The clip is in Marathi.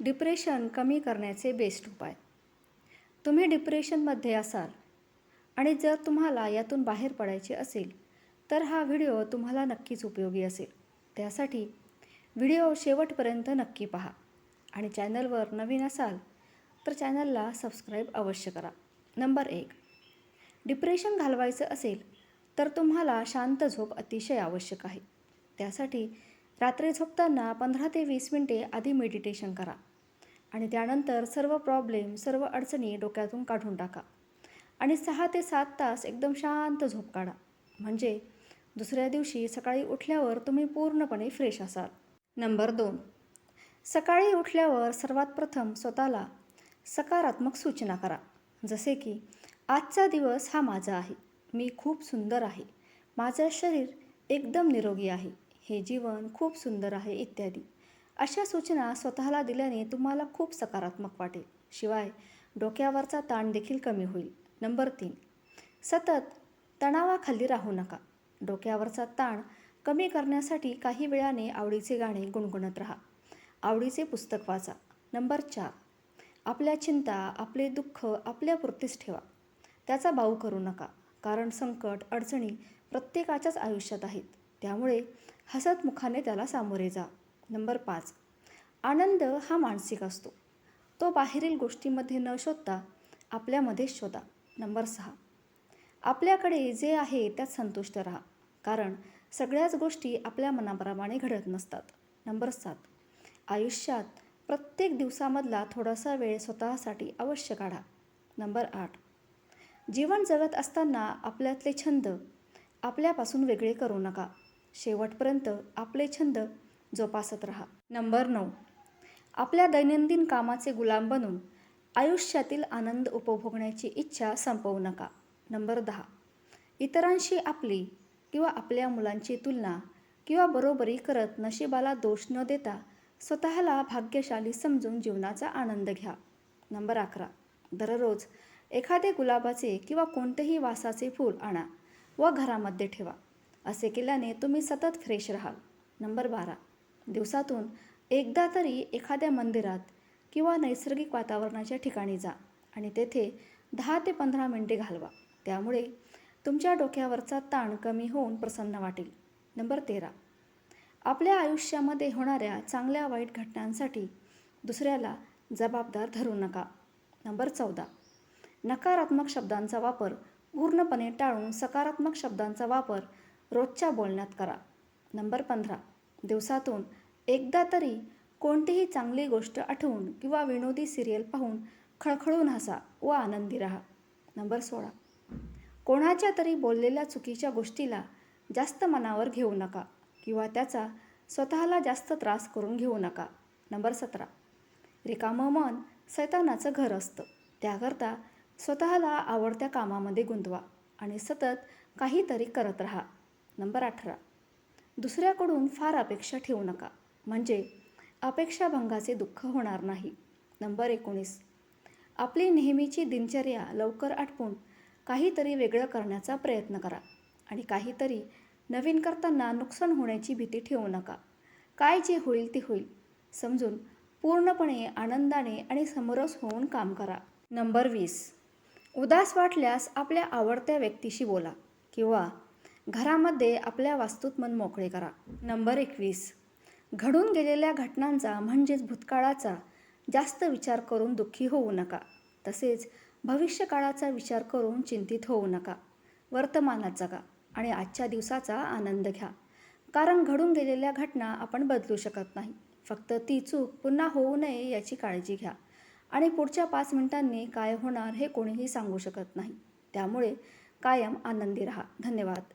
डिप्रेशन कमी करण्याचे बेस्ट उपाय. तुम्ही डिप्रेशनमध्ये असाल आणि जर तुम्हाला यातून बाहेर पडायचे असेल तर हा व्हिडिओ तुम्हाला नक्कीच उपयोगी असेल. त्यासाठी व्हिडिओ शेवटपर्यंत नक्की पहा आणि चॅनलवर नवीन असाल तर चॅनलला सबस्क्राईब अवश्य करा. नंबर एक डिप्रेशन घालवायचं असेल तर तुम्हाला शांत झोप अतिशय आवश्यक आहे. त्यासाठी रात्री झोपताना पंधरा ते वीस मिनटे आधी मेडिटेशन करा. आणि त्यानंतर सर्व प्रॉब्लेम सर्व अडचणी डोक्यातून काढून टाका. आणि सहा ते सात तास एकदम शांत झोप काढा. म्हणजे दुसऱ्या दिवशी सकाळी उठल्यावर तुम्ही पूर्णपणे फ्रेश असाल. नंबर दोन. सकाळी उठल्यावर सर्वात प्रथम स्वतःला सकारात्मक सूचना करा. जसे की आजचा दिवस हा माझा आहे. मी खूप सुंदर आहे. माझं शरीर एकदम निरोगी आहे. हे जीवन खूप सुंदर आहे इत्यादी. अशा सूचना स्वतःला दिल्याने तुम्हाला खूप सकारात्मक वाटेल. शिवाय डोक्यावरचा ताण देखील कमी होईल. नंबर तीन. सतत तणावाखाली राहू नका. डोक्यावरचा ताण कमी करण्यासाठी काही वेळाने आवडीचे गाणे गुणगुणत राहा. आवडीचे पुस्तक वाचा. नंबर चार. आपल्या चिंता आपले दुःख आपल्यापुरतीच ठेवा. त्याचा भाऊ करू नका कारण संकट अडचणी प्रत्येकाच्याच आयुष्यात आहेत. त्यामुळे हसतमुखाने त्याला सामोरे जा. नंबर पाच. आनंद हा मानसिक असतो. तो बाहेरील गोष्टीमध्ये न शोधता आपल्यामध्ये शोधा. नंबर सहा. आपल्याकडे जे आहे त्यात संतुष्ट राहा. कारण सगळ्याच गोष्टी आपल्या मनाप्रमाणे घडत नसतात. नंबर सात. आयुष्यात प्रत्येक दिवसामधला थोडासा वेळ स्वतःसाठी अवश्य काढा. नंबर आठ. जीवन जगत असताना आपल्यातले छंद आपल्यापासून वेगळे करू नका. शेवटपर्यंत आपले छंद जोपासत राहा. नंबर नऊ. आपल्या दैनंदिन कामाचे गुलाम बनून आयुष्यातील आनंद उपभोगण्याची इच्छा संपवू नका. नंबर दहा. इतरांशी आपली किंवा आपल्या मुलांची तुलना किंवा बरोबरी करत नशिबाला दोष न देता स्वतःला भाग्यशाली समजून जीवनाचा आनंद घ्या. नंबर अकरा. दररोज एखादे गुलाबाचे किंवा कोणतेही वासाचे फूल आणा व घरामध्ये ठेवा. असे केल्याने तुम्ही सतत फ्रेश राहाल. नंबर बारा. दिवसातून एकदा तरी एखाद्या मंदिरात किंवा नैसर्गिक वातावरणाच्या ठिकाणी जा आणि तेथे दहा ते पंधरा मिनटे घालवा. त्यामुळे तुमच्या डोक्यावरचा ताण कमी होऊन प्रसन्न वाटेल. नंबर तेरा. आपल्या आयुष्यामध्ये होणाऱ्या चांगल्या वाईट घटनांसाठी दुसऱ्याला जबाबदार धरू नका. नंबर चौदा. नकारात्मक शब्दांचा वापर पूर्णपणे टाळून सकारात्मक शब्दांचा वापर रोजच्या बोलण्यात करा. नंबर पंधरा. दिवसातून एकदा तरी कोणतीही चांगली गोष्ट आठवून किंवा विनोदी सिरियल पाहून खळखळून हसा व आनंदी राहा. नंबर सोळा. कोणाच्या तरी बोललेल्या चुकीच्या गोष्टीला जास्त मनावर घेऊ नका किंवा त्याचा स्वतःला जास्त त्रास करून घेऊ नका. नंबर सतरा. रिकामं मन सैतानाचं घर असतं. त्याकरता स्वतःला आवडत्या कामामध्ये गुंतवा आणि सतत काहीतरी करत राहा. नंबर अठरा. दुसऱ्याकडून फार अपेक्षा ठेवू नका. म्हणजे अपेक्षाभंगाचे दुःख होणार नाही. नंबर एकोणीस. आपली नेहमीची दिनचर्या लवकर आटपून काहीतरी वेगळं करण्याचा प्रयत्न करा. आणि काहीतरी नवीन करताना नुकसान होण्याची भीती ठेवू नका. काय जे होईल ते होईल. समजून पूर्णपणे आनंदाने आणि समरस होऊन काम करा. नंबर वीस. उदास वाटल्यास आपल्या आवडत्या व्यक्तीशी बोला किंवा घरामध्ये आपल्या वास्तूत मन मोकळे करा. नंबर एकवीस. घडून गेलेल्या घटनांचा म्हणजेच भूतकाळाचा जास्त विचार करून दुःखी होऊ नका. तसेच भविष्यकाळाचा विचार करून चिंतित होऊ नका. वर्तमानात जगा आणि आजच्या दिवसाचा आनंद घ्या. कारण घडून गेलेल्या घटना आपण बदलू शकत नाही. फक्त ती चूक पुन्हा होऊ नये याची काळजी घ्या. आणि पुढच्या पाच मिनिटांनी काय होणार हे कोणीही सांगू शकत नाही. त्यामुळे कायम आनंदी राहा. धन्यवाद.